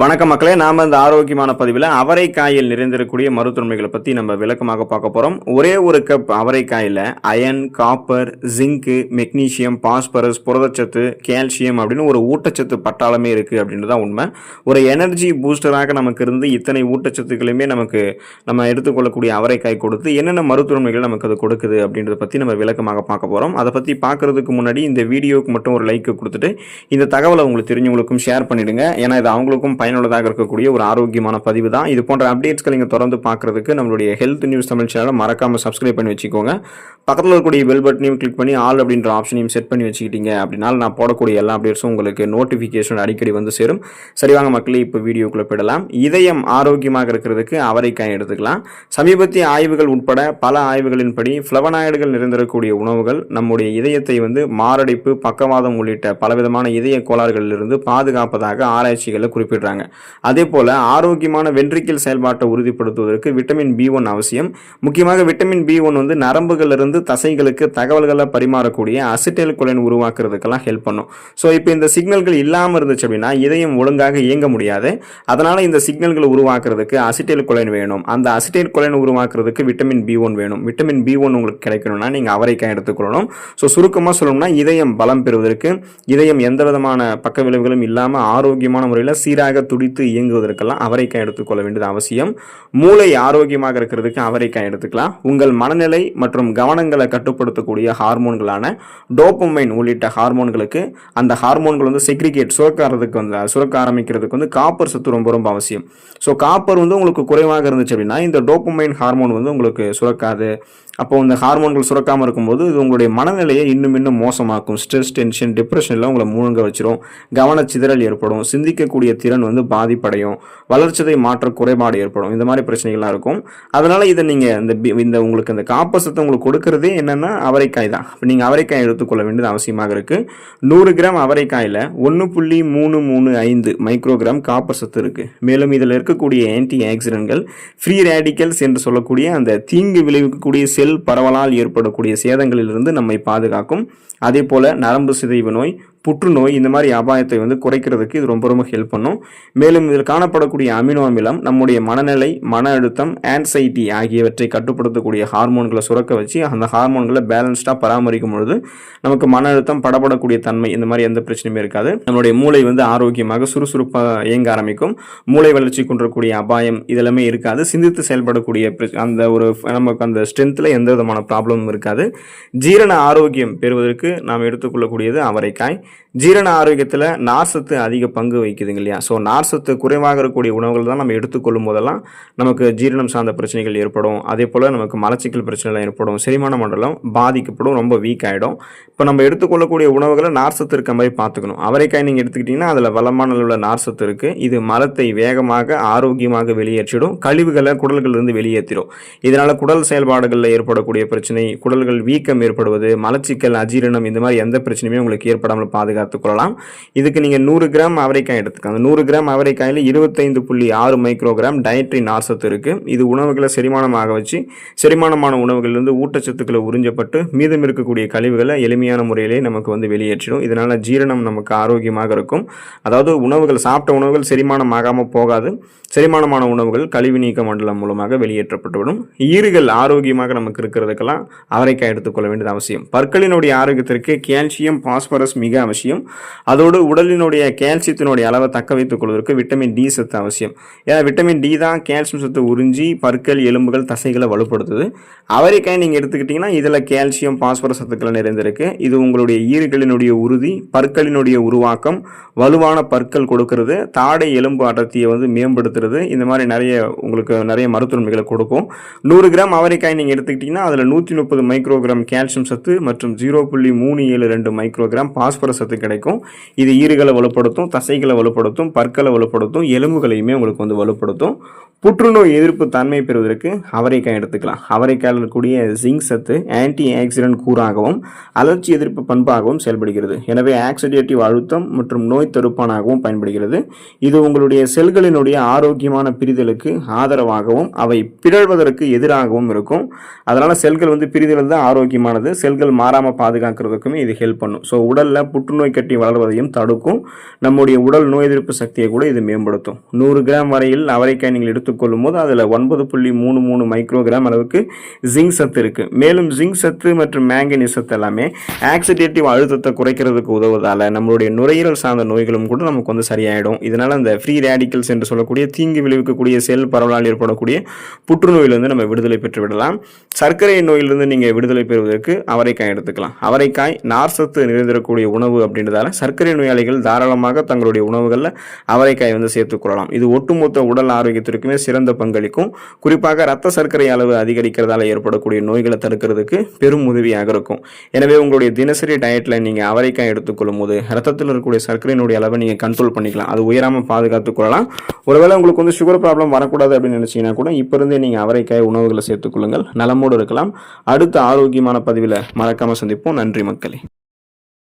வணக்கம் மக்களே நாம இந்த ஆரோக்கியமான பதிவில் அவரைக்காயில் நிறைந்திருக்கக்கூடிய மருத்துவமைகளை பற்றி நம்ம விளக்கமாக பார்க்க போகிறோம் ஒரே ஒரு cup அவரைக்காயில் iron copper zinc magnesium phosphorus புரதச்சத்து கால்சியம் அப்படின்னு ஒரு ஊட்டச்சத்து பட்டாளமே இருக்குது அப்படின்றது தான் உண்மை. ஒரு எனர்ஜி பூஸ்டராக நமக்கு இருந்து இத்தனை ஊட்டச்சத்துக்களையுமே நமக்கு நம்ம எடுத்துக்கொள்ளக்கூடிய அவரைக்காய் கொடுத்து என்னென்ன மருத்துவமைகள் நமக்கு அது கொடுக்குது அப்படின்றத பற்றி நம்ம விளக்கமாக பார்க்க போகிறோம் அதை பற்றி பார்க்கறதுக்கு முன்னாடி இந்த வீடியோவுக்கு மட்டும் ஒரு லைக் கொடுத்துட்டு இந்த தகவலை உங்களுக்கு தெரிஞ்சவங்களுக்கும் ஷேர் பண்ணிடுங்க. ஏன்னா இது அவங்களுக்கும் பயன் பயனுள்ளதாக இருக்கக்கூடிய ஒரு ஆரோக்கியமான பதிவு தான். இது போன்ற அப்டேட்ஸ்களை நீங்கள் தொடர்ந்து பார்க்குறதுக்கு நம்மளுடைய ஹெல்த் நியூஸ் தமிழ் சேனலை மறக்காமல் சப்ஸ்கிரைப் பண்ணி வச்சுக்கோங்க. பக்கத்தில் இருக்கக்கூடிய பெல் பட்டனையும் கிளிக் பண்ணி ஆல் அப்படின்ற ஆப்ஷனையும் செட் பண்ணி வச்சுக்கிட்டீங்க அப்படின்னா நான் போடக்கூடிய எல்லா அப்டேட்ஸும் உங்களுக்கு நோட்டிஃபிகேஷன் அடிக்கடி வந்து சேரும். சரிவாங்க மக்களே இப்போ வீடியோக்குள்ளே போயிடலாம். இதயம் ஆரோக்கியமாக இருக்கிறதுக்கு அவரைக்காய் எடுத்துக்கலாம். சமீபத்திய ஆய்வுகள் உட்பட பல ஆய்வுகளின்படி ஃப்ளவனாய்டுகள் நிறைந்திருக்கக்கூடிய உணவுகள் நம்முடைய இதயத்தை வந்து மாரடைப்பு பக்கவாதம் உள்ளிட்ட பலவிதமான இதய கோளாறுகளிலிருந்து பாதுகாப்பதாக ஆராய்ச்சிகளில் குறிப்பிடுறாங்க. அதே போல ஆரோக்கியமான வென்ட்ரிக்கல் செயல்பாட்டை உறுதிப்படுத்துவதற்கு விட்டமின் பி ஒன் அவசியம். முக்கியமாக விட்டமின் பி ஒன் வந்து நரம்புகளிலிருந்து தசைகளுக்கு தகவல்களை பரிமாறக்கூடிய அசிட்டைல் குலன் உருவாக்குறதுக்கெல்லாம் ஹெல்ப் பண்ணும். ஸோ இப்போ இந்த சிக்னல்கள் இல்லாமல் இருந்துச்சு அப்படின்னா இதயம் ஒழுங்காக இயங்க முடியாது. அதனால் இந்த சிக்னல்களை உருவாக்குறதுக்கு அசிட்டேல் கொலைன் வேணும். அந்த அசிட்டேல் குலன் உருவாக்குறதுக்கு விட்டமின் பி ஒன் வேணும். விட்டமின் பி ஒன் உங்களுக்கு கிடைக்கணும்னா நீங்கள் அவரைக்காய் எடுத்துக்கொள்ளணும். ஸோ சுருக்கமாக சொல்லணும்னா இதயம் பலம் பெறுவதற்கு இதயம் எந்த விதமான பக்க விளைவுகளும் இல்லாமல் ஆரோக்கியமான முறையில் சீராக துடித்து இயங்குவதற்கெல்லாம் அவரைக்காய் எடுத்துக்கொள்ள வேண்டியது அவசியம். மூளை ஆரோக்கியமாக இருக்கிறதுக்கு அவரைக்காய் எடுத்துக்கலாம். உங்கள் மனநிலை மற்றும் கவனங்களை கட்டுப்படுத்தக்கூடிய ஹார்மோன்களான டோப்பமைன் உள்ளிட்ட ஹார்மோன்களுக்கு அந்த ஹார்மோன்கள் வந்து செக்ரிகேட் சுரக்காரதுக்கு வந்து சுரக்க ஆரம்பிக்கிறதுக்கு வந்து காப்பர் சத்து ரொம்ப ரொம்ப அவசியம். ஸோ காப்பர் வந்து உங்களுக்கு குறைவாக இருந்துச்சு அப்படின்னா இந்த டோப்பமைன் ஹார்மோன் வந்து உங்களுக்கு சுரக்காது. அப்போ இந்த ஹார்மோன்கள் சுரக்காமல் இருக்கும்போது இது உங்களுடைய மனநிலையை இன்னும் இன்னும் மோசமாக்கும். ஸ்ட்ரெஸ் டென்ஷன் டிப்ரெஷனில் உங்களை மூழ்க வச்சிரும். கவனச்சிதறல் ஏற்படும். சிந்திக்கக்கூடிய திறன் வந்து பாதிப்படையும் வளர்ச்சிதை மாற்ற குறைபாடு ஏற்படும். இந்த மாதிரி பிரச்சனைகள்லாம் இருக்கும். அதனால் இதை நீங்கள் இந்த பி- இந்த உங்களுக்கு இந்த காப்பசத்தை உங்களுக்கு கொடுக்கறதே என்னென்னா அவரைக்காய் தான். இப்போ நீங்கள் அவரைக்காய் எடுத்துக்கொள்ள வேண்டியது அவசியமாக இருக்குது நூறு கிராம் அவரைக்காயில் ஒன்று புள்ளி மூணு மூணு ஐந்து மைக்ரோகிராம் காப்பர் சத்து இருக்கு. மேலும் இதில் இருக்கக்கூடிய ஆன்டி ஆக்சிடென்ட்கள் ஃப்ரீ ரேடிக்கல்ஸ் என்று சொல்லக்கூடிய அந்த தீங்கு விளைவிக்கக்கூடிய செல் பரவலால் ஏற்படக்கூடிய சேதங்களிலிருந்து நம்மை பாதுகாக்கும். அதே போல் நரம்பு சிதைவு நோய் புற்றுநோய் இந்த மாதிரி அபாயத்தை வந்து குறைக்கிறதுக்கு இது ரொம்ப ரொம்ப ஹெல்ப் பண்ணும். மேலும் இதில் காணப்படக்கூடிய அமினோ அமிலம் நம்முடைய மனநிலை மன அழுத்தம் ஆன்சைட்டி ஆகியவற்றை கட்டுப்படுத்தக்கூடிய ஹார்மோன்களை சுரக்க வச்சு அந்த ஹார்மோன்களை பேலன்ஸ்டாக பராமரிக்கும் பொழுது நமக்கு மன அழுத்தம் படப்படக்கூடிய தன்மை இந்த மாதிரி எந்த பிரச்சனையுமே இருக்காது. நம்மளுடைய மூளை வந்து ஆரோக்கியமாக சுறுசுறுப்பாக இயங்க ஆரம்பிக்கும். மூளை வளர்ச்சி கொண்டிருக்கூடிய அபாயம் இதெல்லாமே இருக்காது. சிந்தித்து செயல்படக்கூடிய அந்த ஒரு நமக்கு அந்த ஸ்ட்ரென்த்தில் எந்த விதமான ப்ராப்ளமும் இருக்காது. ஜீரண ஆரோக்கியம் பெறுவதற்கு நாம் எடுத்துக்கொள்ளக்கூடியது அவரைக்காய். ஜீரண ஆரோக்கியத்தில் நார்சத்து அதிக பங்கு வகிக்குதுங்க இல்லையா? ஸோ நார்சத்து குறைவாக இருக்கக்கூடிய உணவுகள் தான் நம்ம எடுத்துக்கொள்ளும் போதெல்லாம் நமக்கு ஜீரணம் சார்ந்த பிரச்சனைகள் ஏற்படும். அதே போல் நமக்கு மலச்சிக்கல் பிரச்சனைகள் ஏற்படும். செரிமான மண்டலம் பாதிக்கப்படும் ரொம்ப வீக் ஆகிடும் இப்போ நம்ம எடுத்துக்கொள்ளக்கூடிய உணவுகளை நார்சத்து இருக்க மாதிரி பார்த்துக்கணும். அவரைக்காய் நீங்கள் எடுத்துக்கிட்டிங்கன்னா அதில் வளமான அளவில் நார்சத்து இருக்குது இது மலத்தை வேகமாக ஆரோக்கியமாக வெளியேற்றிடும். கழிவுகளை குடல்களிலிருந்து வெளியேற்றிடும் இதனால் குடல் செயல்பாடுகளில் ஏற்படக்கூடிய பிரச்சனை குடல்கள் வீக்கம் ஏற்படுவது மலச்சிக்கல் அஜீரணம் இந்த மாதிரி எந்த பிரச்சனையுமே உங்களுக்கு ஏற்படாமல் பாதுகாத்துக்கொள்ளலாம் இதுக்கு நீங்கள் நூறு கிராம் அவரைக்காய் எடுத்துக்கோங்க. நூறு கிராம் அவரைக்காயில் இருபத்தைந்து புள்ளி ஆறு மைக்ரோகிராம் டயட்ரி நார்சத்து இருக்குது இது உணவுகளை செரிமானமாக வச்சு செரிமானமான உணவுகளிலிருந்து ஊட்டச்சத்துக்களை உறிஞ்சப்பட்டு மீதம் இருக்கக்கூடிய கழிவுகளை எளிமையாக சரியான முறையிலே நமக்கு வந்து வெளியேற்றிடும். இதனால் ஜீரணம் நமக்கு ஆரோக்கியமாக இருக்கும். அதாவது உணவுகள் சாப்பிட்ட உணவுகள் செரிமானம் ஆகாமல் போகாது. செரிமானமான உணவுகள் கழிவு நீக்க மண்டலம் மூலமாக வெளியேற்றப்பட்டுவிடும். ஈறுகள் ஆரோக்கியமாக நமக்கு இருக்கிறதுக்கெல்லாம் அவரைக்காய் எடுத்துக்கொள்ள வேண்டியது அவசியம். பற்களினுடைய ஆரோக்கியத்திற்கு கால்சியம் பாஸ்பரஸ் மிக அவசியம். அதோடு உடலினுடைய கால்சியத்தினுடைய அளவை தக்க வைத்துக் கொள்வதற்கு விட்டமின் டி சத்து அவசியம். ஏன்னா விட்டமின் டி தான் கால்சியம் சத்து உறிஞ்சி பற்கள் எலும்புகள் தசைகளை வலுப்படுத்துது. அவரைக்காய் நீங்கள் எடுத்துக்கிட்டிங்கன்னா இதில் கால்சியம் பாஸ்பரஸ் சத்துக்கள் நிறைந்திருக்கு. இது உங்களுடைய ஈறுகளினுடைய உறுதி பற்களினுடைய உருவாக்கம் வலுவான பற்கள் கொடுக்கறது தாடை எலும்பு அடர்த்தியை வந்து மேம்படுத்துறது இந்த மாதிரி நிறைய உங்களுக்கு நிறைய மருத்துவமைகளை கொடுக்கும். நூறு கிராம் அவரைக்காய் நீங்கள் எடுத்துக்கிட்டிங்கன்னா அதில் நூற்றி முப்பது மைக்ரோகிராம் கால்சியம் சத்து மற்றும் ஜீரோ புள்ளி மூணு ஏழு ரெண்டு மைக்ரோகிராம் பாஸ்பரஸ் சத்து கிடைக்கும். இது ஈறுகளை வலுப்படுத்தும் தசைகளை வலுப்படுத்தும் பற்களை வலுப்படுத்தும் எலும்புகளையுமே உங்களுக்கு வந்து வலுப்படுத்தும். புற்றுநோய் எதிர்ப்பு தன்மை பெறுவதற்கு அவரைக்காய் எடுத்துக்கலாம். அவரைக்காயில் இருக்கக்கூடிய ஜிங்க் சத்து ஆன்டி ஆக்சிடென்ட் கூறாகவும் அலர்ச்சி எதிர்ப்பு பண்பாகவும் செயல்படுகிறது. எனவே ஆக்சிடேட்டிவ் அழுத்தம் மற்றும் நோய் தடுப்பானாகவும் பயன்படுகிறது. இது உங்களுடைய செல்களினுடைய ஆரோக்கியமான பிரிதலுக்கு ஆதரவாகவும் அவை பிறழ்வதற்கு எதிராகவும் இருக்கும். அதனால் செல்கள் வந்து பிரிதல் தான் ஆரோக்கியமானது. செல்கள் மாறாமல் பாதுகாக்கிறதுக்குமே இது ஹெல்ப் பண்ணும். ஸோ உடலில் புற்றுநோய் கட்டி வளர்வதையும் தடுக்கும். நம்முடைய உடல் நோய் எதிர்ப்பு சக்தியை கூட இது மேம்படுத்தும். நூறு கிராம் வரையில் அவரைக்காய் நீங்கள் எடுத்துக்கொள்ளும் போது அதில் ஒன்பது புள்ளி மூணு மூணு மைக்ரோகிராம் அளவுக்கு ஜிங்க் சத்து இருக்குது மேலும் ஜிங்க் சத்து மற்றும் மேங்கனி சத்து எல்லாமே ஆக்சிடேட்டிவ் அழுத்தத்தை குறைக்கிறதுக்கு உதவுவதால் நம்மளுடைய நுரையீரல் சார்ந்த நோய்களும் கூட நமக்கு வந்து சரியாயிடும். இதனால் அந்த ஃப்ரீ ரேடிக்கல்ஸ் என்று சொல்லக்கூடிய தீங்கு விளைவிக்கக்கூடிய செல் பரவலால் ஏற்படக்கூடிய புற்றுநோயிலிருந்து நம்ம விடுதலை பெற்று விடலாம். சர்க்கரை நோயிலிருந்து நீங்கள் விடுதலை பெறுவதற்கு அவரைக்காய் எடுத்துக்கலாம். அவரைக்காய் நார் சத்து நிறைந்திருக்கக்கூடிய உணவு அப்படின்றதால சர்க்கரை நோயாளிகள் தாராளமாக தங்களுடைய உணவுகளில் அவரைக்காய் வந்து சேர்த்துக்கொள்ளலாம் இது ஒட்டுமொத்த உடல் ஆரோக்கியத்திற்குமே சிறந்த பங்களிக்கும். குறிப்பாக ரத்த சர்க்கரை அளவு அதிகரிக்கிறதால ஏற்படக்கூடிய நோய்களை தடுக்கிறதுக்கு பெரும் உதவியாக இருக்கும். எனவே உங்களுடைய தினசரி டயட்டில் நீங்கள் அவரைக்காய் எடுத்துக்கொள்ளும் போது ரத்தத்தில் இருக்கக்கூடிய சர்க்கரையினுடைய அளவை நீங்கள் கண்ட்ரோல் பண்ணிக்கலாம். அது உயராமல் பாதுகாத்துக் கொள்ளலாம். ஒருவேளை உங்களுக்கு வந்து சுகர் ப்ராப்ளம் வரக்கூடாது அப்படின்னு நினச்சிங்கன்னா கூட இப்போ இருந்தே நீங்கள் அவரைக்காய் உணவுகளை சேர்த்துக்கொள்ளுங்கள் நலமோடு இருக்கலாம். அடுத்த ஆரோக்கியமான பதிவில் மறக்காமல் சந்திப்போம். நன்றி மக்களே.